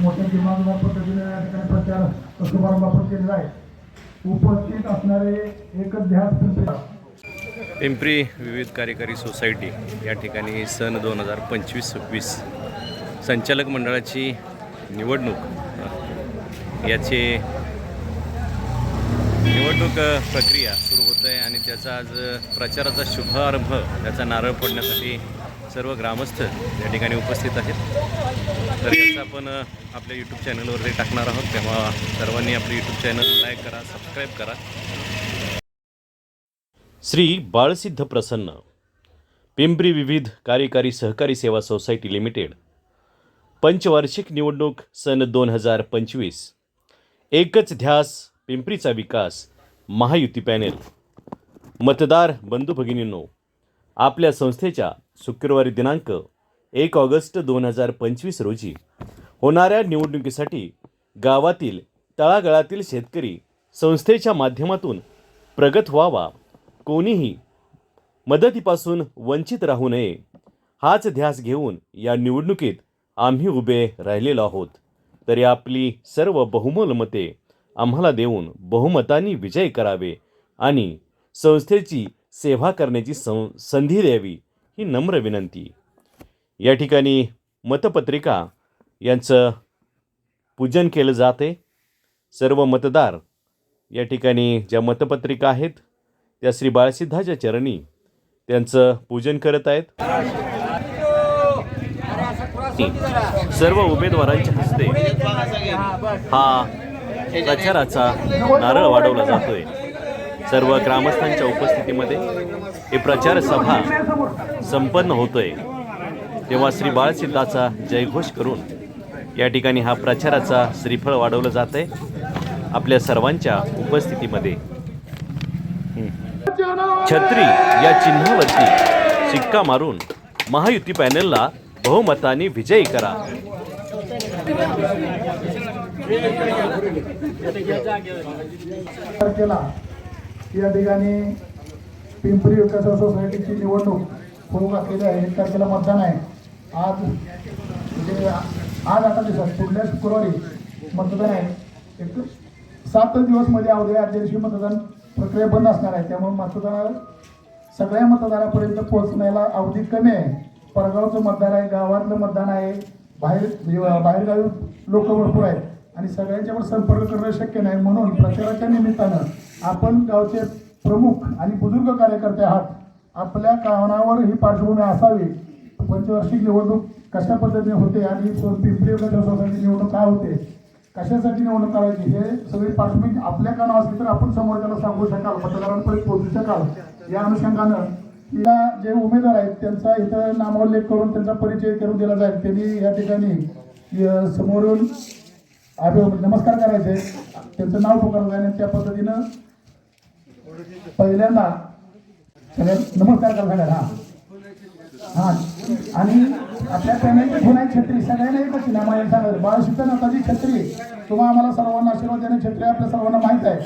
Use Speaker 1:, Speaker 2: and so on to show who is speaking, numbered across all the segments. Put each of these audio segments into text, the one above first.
Speaker 1: मोठ्या दिमागदार पद्धतीने या ठिकाणी प्रचार शुभारंभ आपण केलेला आहे. उपस्थित असणारे एकच ध्यास पिंपरी
Speaker 2: विविध कार्यकारी सोसायटी या ठिकाणी सन दोन हजार पंचवीस सव्वीस संचालक मंडळाची निवडणूक याचे निवडणूक प्रक्रिया सुरू होत आहे आणि त्याचा आज प्रचाराचा शुभारंभ त्याचा नारळ फोडण्यासाठी सर्व ग्रामस्थ या ठिकाणी उपस्थित आहेत. तर याचा आपण आपल्या यूट्यूब चॅनलवरती टाकणार आहोत. तेव्हा सर्वांनी आपलं यूट्यूब चॅनल लाईक करा सबस्क्राईब करा. श्री बाळसिद्ध प्रसन्न पिंपरी विविध कार्यकारी सहकारी सेवा सोसायटी लिमिटेड पंचवार्षिक निवडणूक सन दोन हजार पंचवीस एकच ध्यास पिंपरीचा विकास महायुती पॅनेल. मतदार बंधू भगिनींनो आपल्या संस्थेच्या शुक्रवारी दिनांक एक ऑगस्ट दोन हजार पंचवीस रोजी होणाऱ्या निवडणुकीसाठी गावातील तळागाळातील शेतकरी संस्थेच्या माध्यमातून प्रगत व्हावा. कोणीही मदतीपासून वंचित राहू नये हाच ध्यास घेऊन या निवडणुकीत आम्ही उभे राहिलेलो आहोत. तरी आपली सर्व बहुमोल मते आम्हाला देऊन बहुमतांनी विजय करावे आणि संस्थेची सेवा करण्याची सं संधी द्यावी. ही नम्र विनंती. या ठिकाणी मतपत्रिका यांचं पूजन केलं जाते. सर्व मतदार या ठिकाणी ज्या मतपत्रिका आहेत त्या श्री बाळसिद्धाच्या चरणी त्यांचं पूजन करत आहेत. सर्व उमेदवारांच्या हस्ते हा प्रचाराचा नारळ वाढवला जातोय. सर्व ग्रामस्थांच्या उपस्थितीमध्ये हे प्रचार सभा संपन्न होतोय. तेव्हा श्री बाळसिद्धाचा जयघोष करून या ठिकाणी हा प्रचाराचा श्रीफळ वाढवलं जात आहे आपल्या सर्वांच्या उपस्थितीमध्ये. छत्री या चिन्हावरती शिक्का मारून महायुती पॅनलला बहुमताने विजयी करा.
Speaker 1: केला. या ठिकाणी पिंपरी विकास सोसायटीची निवडणूक होऊ घातलेली आहे. एक तारखेला मतदान आहे. आज म्हणजे आज आता दिवसात पुढल्या शुक्रवारी मतदान आहे. एक सात दिवसमध्ये अवधी आदल्या दिवशी मतदान प्रक्रिया बंद असणार आहे. त्यामुळे मतदानाला सगळ्या मतदारापर्यंत पोहोचण्याला अवधी कमी आहे. परगावचं मतदान आहे गावातलं मतदान आहे बाहेर म्हणजे बाहेरगावी लोक भरपूर आहेत. आणि सगळ्यांच्यावर संपर्क करणं शक्य नाही. म्हणून प्रचाराच्या निमित्तानं आपण गावचे प्रमुख आणि बुजुर्ग कार्यकर्ते आहात. आपल्या कानावर ही पार्श्वभूमी असावी. पंचवार्षिक निवडणूक कशा पद्धतीने होते आणि पिंपरी सोसायटी निवडणूक काय होते? कशासाठी निवडणूक करायची? हे सगळी पार्श्वभूमी आपल्या कानावर असली तर आपण समोर त्याला सांगू शकाल मतदारांपर्यंत पोहोचू शकाल. या अनुषंगानं या जे उमेदवार आहेत त्यांचा इथं नामोल्लेख करून त्यांचा परिचय करून दिला जाईल. त्यांनी या ठिकाणी समोरून अभि- नमस्कार करायचे. त्यांचं नाव पुकारलं जाईल आणि त्या पद्धतीनं पहिल्यांदा नमस्कार करा हा. हा. आणि आपल्या गुण आहे छत्री. सगळ्यांना एकच ना मला सांगायचं बाळशिद्ध नाथाची छत्री. तुम्हा आम्हाला सर्वांना आशीर्वाद देणे छत्री आपल्या सर्वांना माहीत आहे.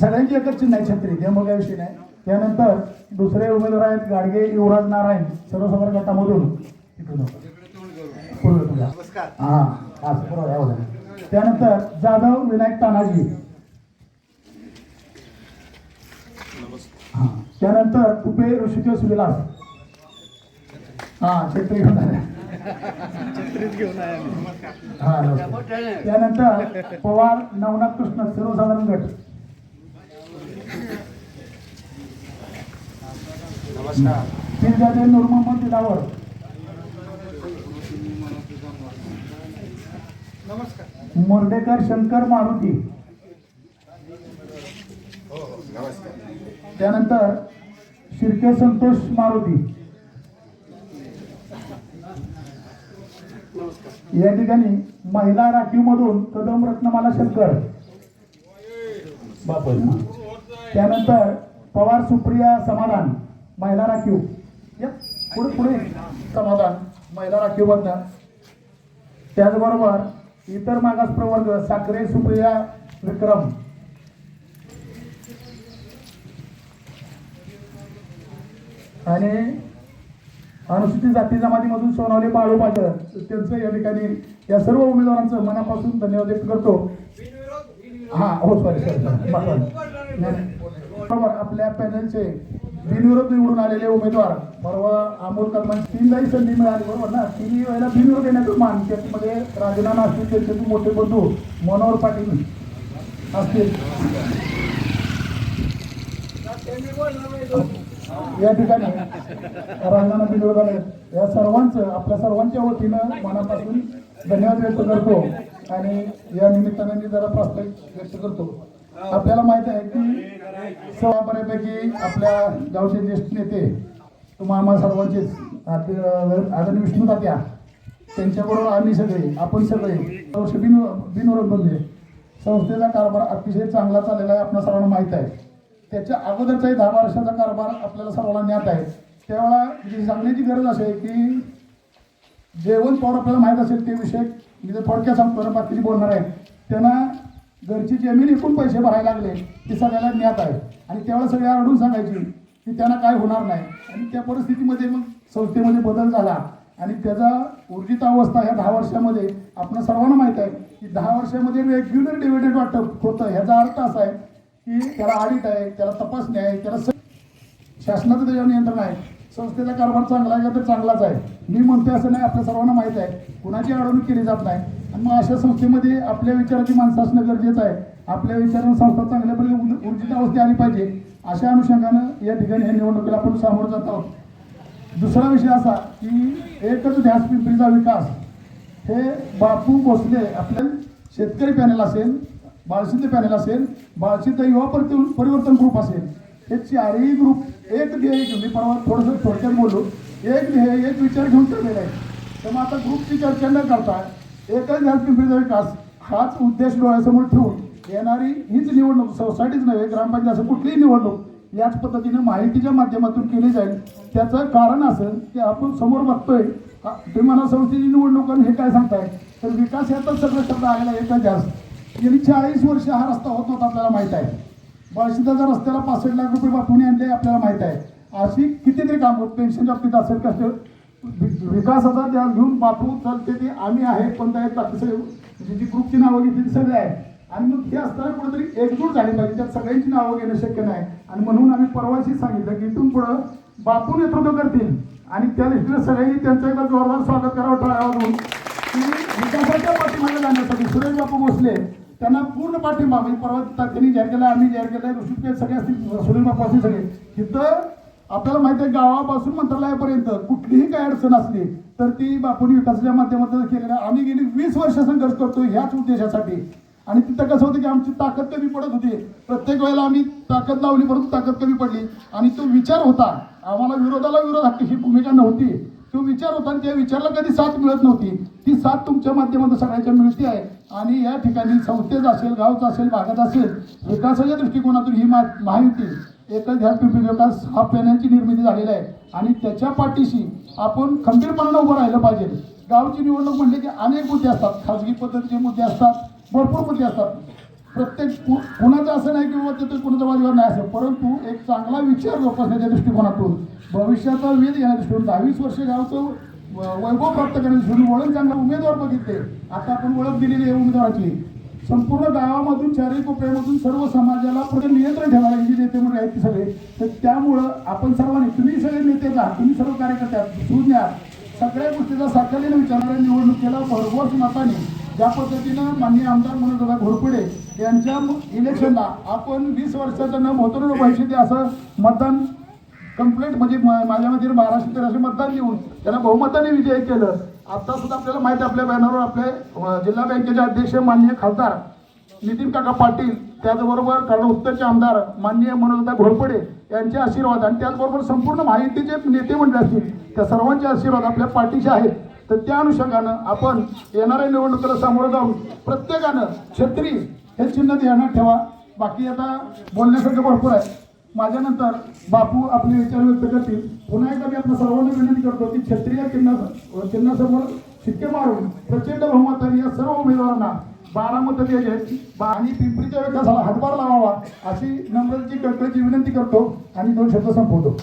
Speaker 1: सगळ्यांची एकच चिन्ह आहे छत्री. त्यामुळे काही विषय नाही. त्यानंतर दुसरे उमेदवार आहेत गाडगे युवराज नारायण सर्वसाधारण गटामधून. हा आहे. त्यानंतर जाधव विनायक तानाजी हा त्यानंतर तुपे ऋषिकेश विलास हा छत्री घेऊन हा नमस्कार. त्यानंतर पवार नवनाथ कृष्ण सर्वसाधारण गट. नमस्कार. नूर मोहम्मद दिलावर मुर्डेकर शंकर मारुती. त्यानंतर शिर्के संतोष मारुती. या ठिकाणी महिला राखीव मधून कदम रत्नमाला शंकर. त्यानंतर पवार सुप्रिया समाधान महिला राखीव. पुढे पुढे. समाधान महिला राखीव मधनं त्याचबरोबर इतर मागास प्रवर्ग साखरे सुप्रिया विक्रम. आणि अनुसूचित जाती जमातीमधून सोनावले बाळू पाटील त्यांचं या ठिकाणी या सर्व उमेदवारांचं मनापासून धन्यवाद व्यक्त करतो. हा हो सॉरी नाही, बरोबर आपल्या पॅनलचे बिनविरोध निवडून आलेले उमेदवार. परवा अमोल कदमांची तीनदाही संधी मिळाली बरोबर ना? तिन्ही वेळेला बिनविरोध देण्याचं मान त्याच्यामध्ये राजीनामा असतील त्यांचे मोठे बंधू मनोहर पाटील असतील. या ठिकाणी रांगणा बिनविरोध या सर्वांचं आपल्या सर्वांच्या वतीनं मनापासून धन्यवाद व्यक्त करतो. आणि या निमित्ताने मी जरा प्रास्ताविक व्यक्त करतो. आपल्याला माहीत आहे की सव्वा बऱ्यापैकी आपल्या गावचे ज्येष्ठ नेते तुम्हा आम्हा सर्वांचेच आदरणीय विष्णू तात्या त्यांच्याबरोबर आम्ही सगळे आपण सगळे बिन बिनविरोध बनले संस्थेचा कारभार अतिशय चांगला चाललेला आहे आपल्या सर्वांना माहीत आहे. त्याच्या अगोदरचाही दहा वर्षाचा कारभार आपल्याला सर्वांना ज्ञात आहे. त्यावेळा जी सांगण्याची गरज असे की जेवण पॉवर आपल्याला माहीत असेल ते विषय मी जर थोडक्यात सांगतो ना बाकीची बोलणार आहे. त्यांना घरची जमीन एकूण पैसे भरायला लागले ते सगळ्याला ज्ञात आहे. आणि त्यावेळेला सगळे आढळून सांगायची की त्यांना काय होणार नाही. आणि त्या परिस्थितीमध्ये मग संस्थेमध्ये बदल झाला. आणि त्याचा ऊर्जित अवस्था ह्या दहा वर्षामध्ये आपण सर्वांना माहीत आहे की दहा वर्षामध्ये रेग्युलर डिव्हिडंड वाटप होतं ह्याचा अर्थ असा आहे की त्याला ऑडिट आहे त्याला तपासणी आहे त्याला शासनाचं त्याच्यावर नियंत्रण आहे. संस्थेचा कारभार चांगला आहे का तर चांगलाच आहे. मी म्हणते असं नाही आपल्या सर्वांना माहीत आहे. कुणाची अडवणूक केली जात नाही. आणि मग अशा संस्थेमध्ये आपल्या विचाराची माणसं असणं गरजेचं आहे. आपल्या विचारानं संस्था चांगल्यापैकी ऊर- ऊर्जित अवस्थेत आली पाहिजे. अशा अनुषंगानं या ठिकाणी ह्या निवडणुकीला आपण सामोरं जात आहोत. दुसरा विषय असा की एकच ध्यास पिंपरीचा विकास. हे बापू भोसले आपल्या शेतकरी पॅनल असेल बाळशिंदे पॅनल असेल बाळशिंदे युवा परिवर्तन परिवर्तन ग्रुप असेल. हे चारही ग्रुप एक ध्येय घेऊन मी परवा थोडंसं थोडक्यात बोललो. एक ध्येय एक विचार घेऊन ठरलेला आहे. त्यामुळे आता ग्रुपची चर्चा न करता एकच ध्यास विकास हाच उद्देश डोळ्यासमोर ठेवून येणारी हीच निवडणूक सोसायटीच नव्हे ग्रामपंचायत असं कुठलीही निवडणूक याच पद्धतीने माहितीच्या माध्यमातून केली जाईल. त्याचं कारण असं की आपण समोर बघतोय हा, तुम्ही मला संस्थेची निवडणूक आणि हे काय सांगताय. तर विकास यातच सगळं शब्द आलेला एकच जास्त. गेली चाळीस वर्ष हा रस्ता होत नव्हता आपल्याला माहीत आहे. बाळशिदाच्या रस्त्याला पासष्ट लाख रुपये पाठवून आणले आपल्याला माहीत आहे. अशी कितीतरी काम पेन्शनच्या बाबतीत असेल कसं विकासाचा ध्यास घेऊन बापू चालते ते आम्ही आहे पंचायत बाकी जी ग्रुपची नावं घेतली ती सगळे आहे. आणि मग हे असताना कुठेतरी एकजूट झाली पाहिजे त्यात सगळ्यांची नावं घेणं शक्य नाही. आणि म्हणून आम्ही परवाशी सांगितलं की इथून पुढं बापू नेतृत्व करतील. आणि त्या दृष्टीने सगळ्यांनी त्यांचं एकदा जोरदार स्वागत करावं टाळावं की विकासाच्या पाठीमागे जाण्यासाठी सुरेश बापू भोसले त्यांना पूर्ण पाठिंबा म्हणजे परवा त्यांनी जाहीर केला आम्ही जाहीर केलं ऋषिकेश सगळे असतील सुनील बापू असतील सगळे. तिथं आपल्याला माहिती आहे गावापासून मंत्रालयापर्यंत कुठलीही काय अडचण असली तर ती बापूंनी विकासाच्या माध्यमातून केलेलं आम्ही गेली वीस वर्ष संघर्ष करतो ह्याच उद्देशासाठी. आणि तिथं कसं होतं की आमची ताकद कमी पडत होती. प्रत्येक वेळेला आम्ही ताकद लावली परंतु ताकद कमी पडली. आणि तो विचार होता आम्हाला विरोधाला विरोध हक्क ही भूमिका नव्हती. तो विचार होता आणि त्या विचाराला कधी साथ मिळत नव्हती. ती साथ तुमच्या माध्यमातून सगळ्यांच्या मिळते आहे. आणि या ठिकाणी संस्थेचा असेल गावचा असेल भागात असेल विकासाच्या दृष्टिकोनातून ही मा माहिती एकच ह्या पिंपरी विकास हा पॅनलची निर्मिती झालेली आहे. आणि त्याच्या पाठीशी आपण खंबीरपणानं उभं राहिलं पाहिजे. गावची निवडणूक म्हणले की अनेक मुद्दे असतात. खाजगी पद्धतीचे मुद्दे असतात भरपूर मुद्दे असतात. प्रत्येक कु- कुणाचं असं नाही की बाबा तिथे कुणाचा वाजवर नाही असं. परंतु एक चांगला विचार जोपासण्याच्या दृष्टिकोनातून भविष्याचा वेध घेण्याच्या दृष्टिकोन दहावीस वर्ष गावचं व- वैभव प्राप्त करण्याच्या दृष्टीने वळण चांगला उमेदवार बघितले. आता आपण ओळख दिलेली आहे उमेदवाराची. संपूर्ण गावामधून चारही कोपऱ्यामधून सर्व समाजाला पुढे नियंत्रण ठेवायला जे नेते म्हणून आहेत सगळे. तर त्यामुळं आपण सर्वांनी तुम्ही सगळे नेते आहात तुम्ही सर्व कार्यकर्ते आहात सुज्ञ सगळ्या गोष्टीचा साकलीनं विचारणाऱ्या निवडणुकीला भरघोस मताने ज्या पद्धतीनं माननीय आमदार म्हणून दादा घोरपडे यांच्या इलेक्शनला आपण वीस वर्षाचं न होतं पैसे दे असं मतदान कंप्लेंट म्हणजे मा- माझ्या मते बाराशे तेराशे मतदान देऊन त्याला बहुमताने विजय केलं. आता सुद्धा आपल्याला माहिती आहे, आपल्या बॅनरवर आपले जिल्हा बँकेचे अध्यक्ष माननीय खासदार नितीन काका पाटील त्याचबरोबर कारण उत्तरचे आमदार माननीय मनोजदा घोरपडे यांचे आशीर्वाद आणि त्याचबरोबर संपूर्ण माहितीचे नेते मंडळ असतील त्या सर्वांचे आशीर्वाद आपल्या पाठीशी आहेत. तर त्या अनुषंगानं आपण येणाऱ्या निवडणुकीला सामोरं जाऊन प्रत्येकानं छत्री हे चिन्ह ध्यानात ठेवा. बाकी आता बोलण्यासारखं भरपूर आहे. माझ्यानंतर बापू आपले विचार व्यक्त करतील. पुन्हा एकदा मी आपल्या सर्वांना विनंती करतो की क्षत्रिय चिन्हा चिन्हासमोर शिक्के मारून प्रचंड बहुमताने या सर्व उमेदवारांना बारा मतं द्यायचे आणि पिंपरीच्या विकासाला हातभार लावावा अशी नम्रतेची कळकळीची विनंती करतो आणि दोन शब्द संपवतो.